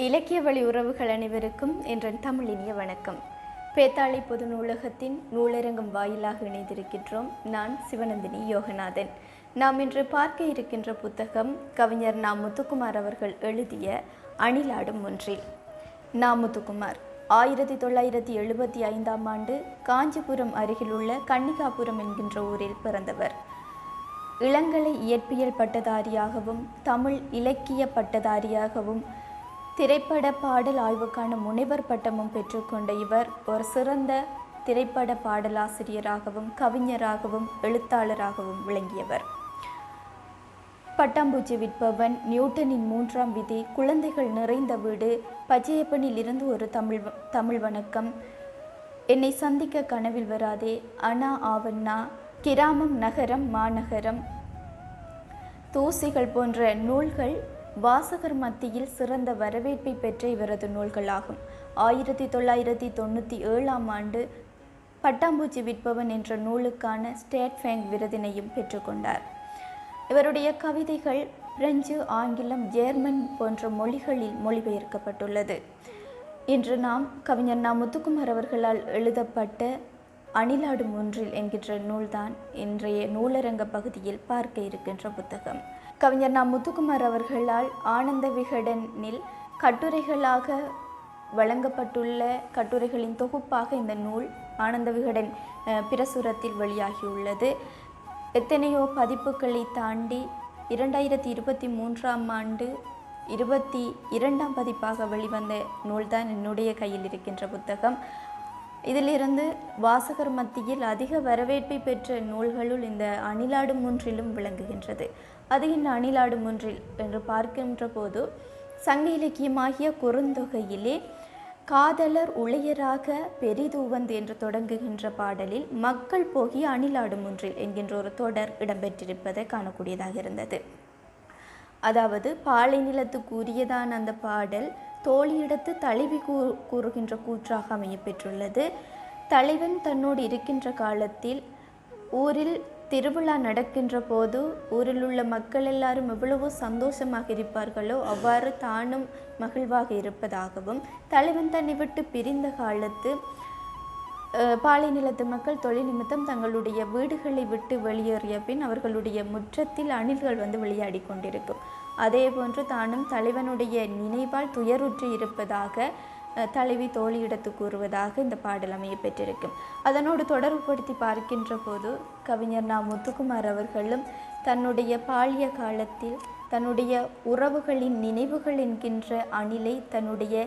இலக்கிய வழி உறவுகள் அனைவருக்கும் என்ற தமிழ் இனிய வணக்கம். பேத்தாளி பொது நூலகத்தின் நூலரங்கம் வாயிலாக இணைந்திருக்கின்றோம் நான் சிவநந்தினி யோகநாதன். நாம் இன்று பார்க்க இருக்கின்ற புத்தகம் கவிஞர் நா. முத்துக்குமார் அவர்கள் எழுதிய அணிலாடும் ஒன்றில் நா. முத்துக்குமார் ஆயிரத்தி தொள்ளாயிரத்தி எழுபத்தி ஐந்தாம் ஆண்டு காஞ்சிபுரம் அருகிலுள்ள கன்னிகாபுரம் என்கின்ற ஊரில் பிறந்தவர். இளங்கலை இயற்பியல் பட்டதாரியாகவும் தமிழ் இலக்கிய பட்டதாரியாகவும் திரைப்பட பாடல் ஆய்வுக்கான முனைவர் பட்டமும் பெற்றுக்கொண்ட இவர் ஒரு சிறந்த திரைப்பட பாடலாசிரியராகவும் கவிஞராகவும் எழுத்தாளராகவும் விளங்கியவர். பட்டாம்பூச்சி விற்பவன் நியூட்டனின் மூன்றாம் விதி குழந்தைகள் நிறைந்த வீடு பச்சையப்பனில் இருந்து ஒரு தமிழ் வ- தமிழ் வணக்கம். என்னை சந்திக்க கனவில் வராதே அனா ஆவண்ணா கிராமம் நகரம் மாநகரம். தூசிகள் போன்ற நூல்கள் வாசகர் மத்தியில் சிறந்த வரவேற்பை பெற்ற இவரது நூல்களாகும். ஆயிரத்தி தொள்ளாயிரத்தி தொண்ணூற்றி ஏழாம் ஆண்டு பட்டாம்பூச்சி விற்பவன் என்ற நூலுக்கான ஸ்டேட் ஃபேங் விருதினையும் பெற்றுக்கொண்டார் இவருடைய கவிதைகள் பிரெஞ்சு ஆங்கிலம் ஜெர்மன் போன்ற மொழிகளில் மொழிபெயர்க்கப்பட்டுள்ளது. இன்று நாம் கவிஞர் நா. முத்துக்குமார் அவர்களால் எழுதப்பட்ட அணிலாடும் ஒன்றில் என்கின்ற நூல்தான் இன்றைய நூலரங்க பகுதியில் பார்க்க இருக்கின்ற புத்தகம். கவிஞர் நா. முத்துக்குமார் அவர்களால் ஆனந்த விகடனில் கட்டுரைகளாக வழங்கப்பட்டுள்ள கட்டுரைகளின் தொகுப்பாக இந்த நூல் ஆனந்த விகடன் பிரசுரத்தில் வெளியாகியுள்ளது. எத்தனையோ பதிப்புகளை தாண்டி இரண்டாயிரத்தி இருபத்தி மூன்றாம் ஆண்டு இருபத்தி இரண்டாம் பதிப்பாக வெளிவந்த நூல்தான் என்னுடைய கையில் இருக்கின்ற புத்தகம். இதிலிருந்து வாசகர் மத்தியில் அதிக வரவேற்பை பெற்ற நூல்களுள் இந்த அணிலாடும் ஒன்றிலும் விளங்குகின்றது. அது இந்த அணிலாடும் ஒன்றில் என்று பார்க்கின்ற போது சங்க இலக்கியமாகிய குறுந்தொகையிலே காதலர் உளையராக பெரிதூவந்து என்று தொடங்குகின்ற பாடலில் மக்கள் போகி அணிலாடும் ஒன்றில் என்கின்ற ஒரு தொடர் இடம்பெற்றிருப்பதை காணக்கூடியதாக இருந்தது. அதாவது பாலை நிலத்துக்கு உரியதான அந்த பாடல் தோழியிடத்து தலைவி கூ கூறுகின்ற கூற்றாக அமையப்பெற்றுள்ளது தலைவன் தன்னோடு இருக்கின்ற காலத்தில் ஊரில் திருவிழா நடக்கின்ற போது ஊரில் உள்ள மக்கள் எல்லாரும் எவ்வளவோ சந்தோஷமாக இருப்பார்களோ அவ்வாறு தானும் மகிழ்வாக இருப்பதாகவும் தலைவன் தன்னை விட்டு பிரிந்த காலத்து பாலை நிலத்து மக்கள் தொழில் நிமித்தம் தங்களுடைய வீடுகளை விட்டு வெளியேறிய பின் அவர்களுடைய முற்றத்தில் அணில்கள் வந்து விளையாடி கொண்டிருக்கும் அதே போன்று தானும் தலைவனுடைய நினைவால் துயருற்று இருப்பதாக தலைவி தோழியிடத்து கூறுவதாக இந்த பாடல் அமைய பெற்றிருக்கும். அதனோடு தொடர்புபடுத்தி பார்க்கின்ற போது கவிஞர் நா. முத்துக்குமார் அவர்களும் தன்னுடைய பாலிய காலத்தில் தன்னுடைய உறவுகளின் நினைவுகள் என்கின்ற அணிலை தன்னுடைய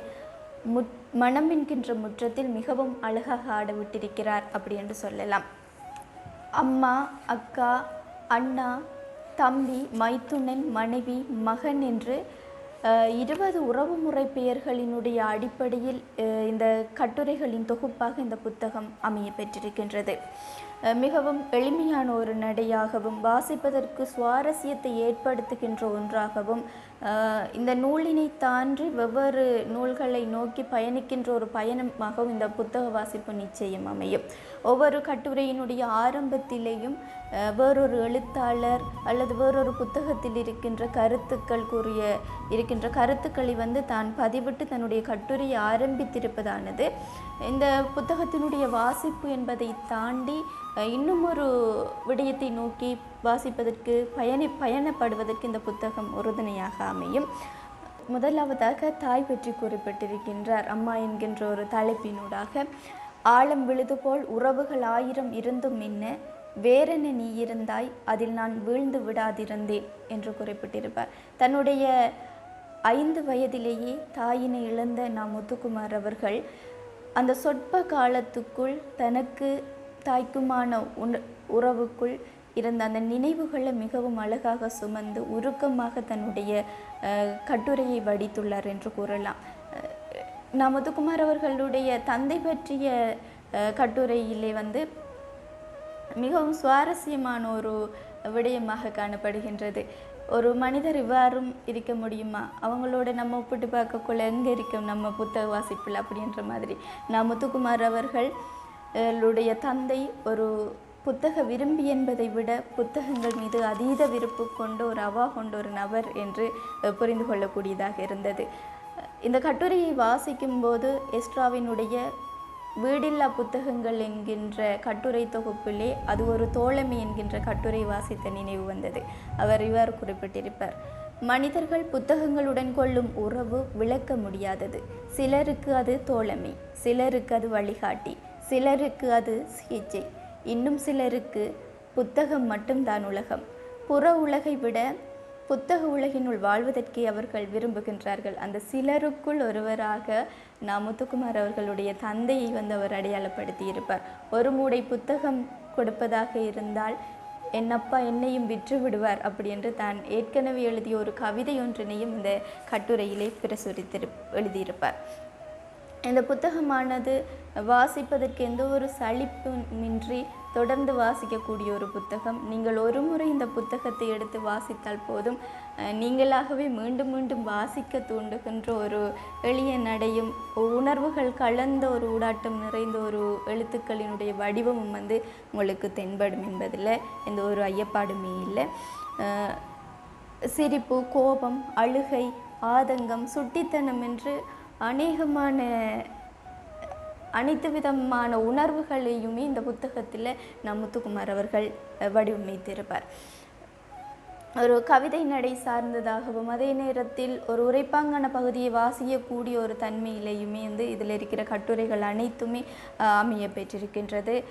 முத் மனம் என்கின்ற முற்றத்தில் மிகவும் அழகாக ஆட விட்டிருக்கிறார் அப்படி என்று சொல்லலாம். அம்மா அக்கா அண்ணா தம்பி மைத்துனன் மனைவி மகன் என்று இருபது உறவுமுறை பெயர்களினுடைய அடிப்படையில் இந்த கட்டுரைகளின் தொகுப்பாக இந்த புத்தகம் அமைய பெற்றிருக்கின்றது. மிகவும் எளிமையான ஒரு நடையாகவும் வாசிப்பதற்கு சுவாரஸ்யத்தை ஏற்படுத்துகின்ற ஒன்றாகவும் இந்த நூலினை தாண்டி வெவ்வேறு நூல்களை நோக்கி பயணிக்கின்ற ஒரு பயணமாகவும் இந்த புத்தக வாசிப்பு நிச்சயம் அமையும். ஒவ்வொரு கட்டுரையினுடைய ஆரம்பத்திலேயும் வேறொரு எழுத்தாளர் அல்லது வேறொரு புத்தகத்தில் இருக்கின்ற கருத்துக்கள் கூறிய இருக்கின்ற கருத்துக்களை வந்து தான் பதிவிட்டு தன்னுடைய கட்டுரையை ஆரம்பித்திருப்பதானது. இந்த புத்தகத்தினுடைய வாசிப்பு என்பதை தாண்டி இன்னும் ஒரு விடயத்தை நோக்கி வாசிப்பதற்கு பயணி பயணப்படுவதற்கு இந்த புத்தகம் உறுதுணையாக அமையும். முதலாவதாக தாய் பற்றி குறிப்பிட்டிருக்கின்றார். அம்மா என்கின்ற ஒரு தலைப்பினூடாக ஆழம் விழுது போல் உறவுகள் ஆயிரம் இருந்தும் என்ன? வேறென நீ இருந்தாய் அதில் நான் வீழ்ந்து விடாதிருந்தேன் என்று குறிப்பிட்டிருப்பார். தன்னுடைய ஐந்து வயதிலேயே தாயினை இழந்த நாம் முத்துக்குமார் அவர்கள் அந்த சொற்ப காலத்துக்குள் தனக்கு தாய்க்குமான உண உறவுக்குள் இருந்த அந்த நினைவுகளை மிகவும் அழகாக சுமந்து உருக்கமாக தன்னுடைய கட்டுரையை வடித்துள்ளார் என்று கூறலாம். அஹ், நான் முத்துக்குமார் அவர்களுடைய தந்தை பற்றிய கட்டுரையிலே வந்து மிகவும் சுவாரஸ்யமான ஒரு விடயமாக காணப்படுகின்றது. ஒரு மனிதர் இவ்வாறும் இருக்க முடியுமா? அவங்களோட நம்ம ஒப்பிட்டு பார்க்கக்குள்ள எங்கே இருக்கும் நம்ம புத்தக வாசிப்பில் அப்படின்ற மாதிரி. நான் முத்துக்குமார் அவர்கள் ளுடைய தந்தை ஒரு புத்தக விரும்பி என்பதை விட புத்தகங்கள் மீது அதீத விருப்பு கொண்ட ஒரு அவா கொண்ட ஒரு நபர் என்று புரிந்து கொள்ளக்கூடியதாக இருந்தது. இந்த கட்டுரையை வாசிக்கும்போது எஸ்ட்ராவினுடைய வீடில்லா புத்தகங்கள் என்கின்ற கட்டுரை தொகுப்பிலே அது ஒரு தோழமை என்கின்ற கட்டுரை வாசித்த நினைவு வந்தது. அவர் இவ்வாறு குறிப்பிட்டிருப்பார். மனிதர்கள் புத்தகங்களுடன் கொள்ளும் உறவு விளக்க முடியாதது. சிலருக்கு அது தோழமை சிலருக்கு அது வழிகாட்டி. சிலருக்கு அது சிகிச்சை இன்னும் சிலருக்கு புத்தகம் மட்டும்தான் உலகம். புற உலகை விட புத்தக உலகினுள் வாழ்வதற்கே அவர்கள் விரும்புகின்றார்கள். அந்த சிலருக்குள் ஒருவராக நான் முத்துக்குமார் அவர்களுடைய தந்தையை வந்து அவர் அடையாளப்படுத்தி இருப்பார் ஒரு மூடை புத்தகம் கொடுப்பதாக இருந்தால் என் அப்பா என்னையும் விற்று விடுவார் அப்படி என்று தான் ஏற்கனவே எழுதிய ஒரு கவிதை ஒன்றினையும் இந்த கட்டுரையிலே பிரசுரித்திரு எழுதியிருப்பார். இந்த புத்தகமானது வாசிப்பதற்கு எந்த ஒரு சலிப்புமின்றி தொடர்ந்து வாசிக்கக்கூடிய ஒரு புத்தகம். நீங்கள் ஒரு முறை இந்த புத்தகத்தை எடுத்து வாசித்தால் போதும். நீங்களாகவே மீண்டும் மீண்டும் வாசிக்க தூண்டுகின்ற ஒரு எளிய நடையும் உணர்வுகள் கலந்த ஒரு ஊடாட்டம் நிறைந்த ஒரு எழுத்துக்களினுடைய வடிவமும் வந்து உங்களுக்கு தென்படும் என்பதில் எந்த ஒரு ஐயப்பாடுமே இல்லை. சிரிப்பு கோபம் அழுகை ஆதங்கம் சுட்டித்தனம் என்று அநேகமான அனைத்து விதமான உணர்வுகளையுமே இந்த புத்தகத்தில் நம் முத்துக்குமார் அவர்கள் வடிவமைத்திருப்பார். ஒரு கவிதை நடை சார்ந்ததாகவும் அதே நேரத்தில் ஒரு உரைப்பாங்கான பகுதியை வாசியக்கூடிய ஒரு தன்மையிலையுமே வந்து இதில் இருக்கிற கட்டுரைகள் அனைத்துமே அமைய பெற்றிருக்கின்றது.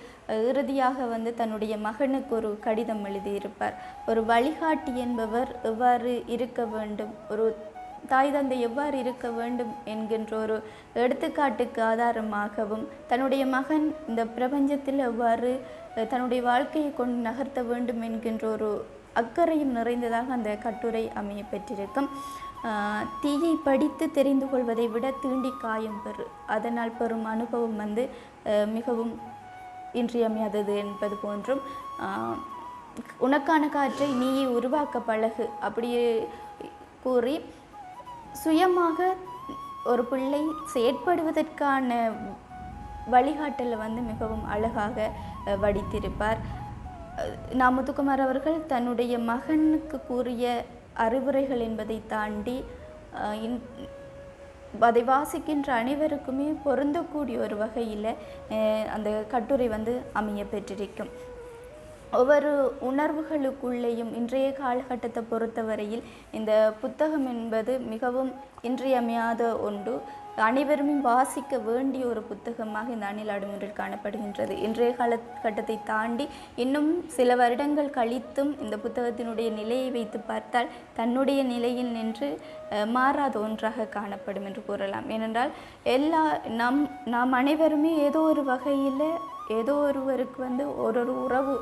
இறுதியாக வந்து தன்னுடைய மகனுக்கு ஒரு கடிதம் எழுதியிருப்பார். ஒரு வழிகாட்டி என்பவர் எவ்வாறு இருக்க வேண்டும்? ஒரு தாய் தந்தை எவ்வாறு இருக்க வேண்டும் என்கின்ற ஒரு எடுத்துக்காட்டுக்கு ஆதாரமாகவும் தன்னுடைய மகன் இந்த பிரபஞ்சத்தில் எவ்வாறு தன்னுடைய வாழ்க்கையை கொண்டு நகர்த்த வேண்டும் என்கின்ற ஒரு அக்கறையும் நிறைந்ததாக அந்த கட்டுரை அமைய பெற்றிருக்கும். தீயை படித்து தெரிந்து கொள்வதை விட தீண்டி காயம் பெறு அதனால் பெறும் அனுபவம் வந்து மிகவும் இன்றியமையாதது என்பது போன்றும். உனக்கான காற்றை நீயே உருவாக்க பழகு அப்படி கூறி சுயமாக ஒரு பிள்ளை செயற்படுவதற்கான வழிகாட்டலை வந்து மிகவும் அழகாக வடித்திருப்பார். அஹ், அவர்கள் தன்னுடைய மகனுக்கு கூறிய அறிவுரைகள் என்பதை தாண்டி இன்- அதை வாசிக்கின்ற அனைவருக்குமே பொருந்தக்கூடிய ஒரு வகையில் அந்த கட்டுரை வந்து அமைய பெற்றிருக்கும். ஒவ்வொரு உணர்வுகளுக்குள்ளேயும் இன்றைய காலகட்டத்தை பொறுத்தவரையில் இந்த புத்தகம் என்பது மிகவும் இன்றியமையாத ஒன்று. அனைவருமே வாசிக்க வேண்டிய ஒரு புத்தகமாக இந்த அணில் ஒன்றில் காணப்படுகின்றது. இன்றைய காலகட்டத்தை தாண்டி இன்னும் சில வருடங்கள் கழித்தும் இந்த புத்தகத்தினுடைய நிலையை வைத்து பார்த்தால் தன்னுடைய நிலையில் நின்று மாறாத ஒன்றாக காணப்படும் என்று கூறலாம். ஏனென்றால் எல்லா நம் நாம் அனைவருமே ஏதோ ஒரு வகையில் ஏதோ ஒருவருக்கு வந்து ஒரு ஒரு உறவு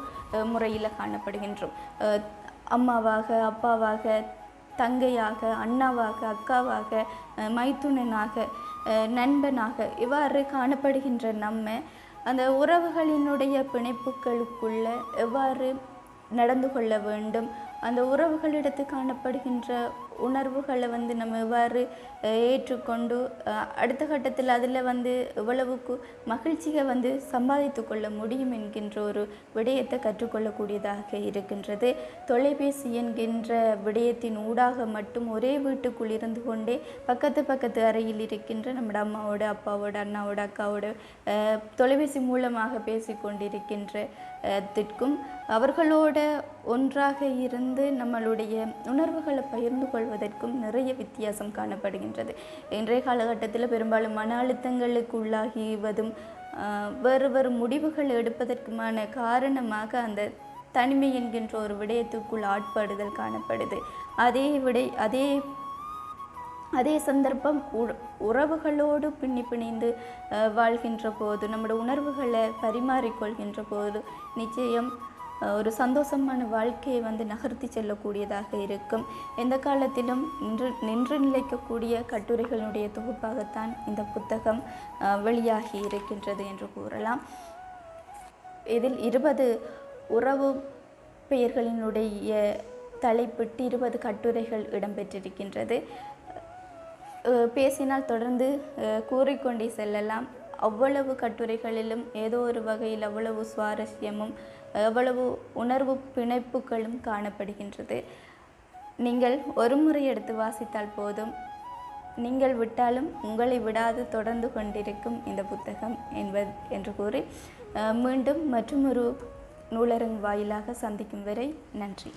முறையில் காணப்படுகின்றோம். அம்மாவாக அப்பாவாக தங்கையாக அண்ணாவாக அக்காவாக மைத்துனனாக நண்பனாக இவ்வாறு காணப்படுகின்ற நம்ம அந்த உறவுகளினுடைய பிணைப்புகளுக்குள்ள எவ்வாறு நடந்து கொள்ள வேண்டும் அந்த உறவுகளிடத்து காணப்படுகின்ற உணர்வுகளை வந்து நம்ம எவ்வாறு ஏற்றுக்கொண்டு அடுத்த கட்டத்தில் அதில் வந்து எவ்வளவுக்கு மகிழ்ச்சியை வந்து சம்பாதித்து கொள்ள முடியும் என்கின்ற ஒரு விடயத்தை கற்றுக்கொள்ளக்கூடியதாக இருக்கின்றது. தொலைபேசி என்கின்ற விடயத்தின் ஊடாக மட்டும் ஒரே வீட்டுக்குள் இருந்து கொண்டே பக்கத்து பக்கத்து அறையில் இருக்கின்ற நம்முடைய அம்மாவோட அப்பாவோட அண்ணாவோட அக்காவோட தொலைபேசி மூலமாக பேசிக்கொண்டிருக்கின்ற திற்கும் அவர்களோட ஒன்றாக இருந்து நம்மளுடைய உணர்வுகளை பகிர்ந்து வாழ்வதற்கும் நிறைய வித்தியாசம் காணப்படுகின்றது. இன்றைய காலகட்டத்தில் பெரும்பாலும் மன அழுத்தங்களுக்கு உள்ளாகிவதும் வேறு வேறு முடிவுகள் எடுப்பதற்குமான காரணமாக அந்த தனிமை என்கின்ற ஒரு விடயத்துக்குள் ஆட்படுதல் காணப்படுது. அதே விடை அதே அதே சந்தர்ப்பம் உறவுகளோடு பின்னி பிணைந்து வாழ்கின்ற போது நம்முடைய உணர்வுகளை பரிமாறிக்கொள்கின்ற போது நிச்சயம் ஒரு சந்தோஷமான வாழ்க்கையை வந்து நகர்த்தி செல்லக்கூடியதாக இருக்கும். எந்த காலத்திலும் நின்று நின்று நிலைக்கக்கூடிய கட்டுரைகளுடைய தொகுப்பாகத்தான் இந்த புத்தகம் வெளியாகி இருக்கின்றது என்று கூறலாம். இதில் இருபது உறவு பெயர்களினுடைய தலைப்பிட்டு இருபது கட்டுரைகள் இடம்பெற்றிருக்கின்றது. பேசினால் தொடர்ந்து கூறிக்கொண்டே செல்லலாம். அவ்வளவு கட்டுரைகளிலும் ஏதோ ஒரு வகையில் அவ்வளவு சுவாரஸ்யமும் எவ்வளவு உணர்வு பிணைப்புகளும் காணப்படுகின்றது. நீங்கள் ஒரு முறை எடுத்து வாசித்தால் போதும். நீங்கள் விட்டாலும் உங்களை விடாது தொடர்ந்து கொண்டிருக்கும் இந்த புத்தகம் என்பது என்று கூறி மீண்டும் மற்றொரு நூலரங்கு வாயிலாக சந்திக்கும் வரை நன்றி.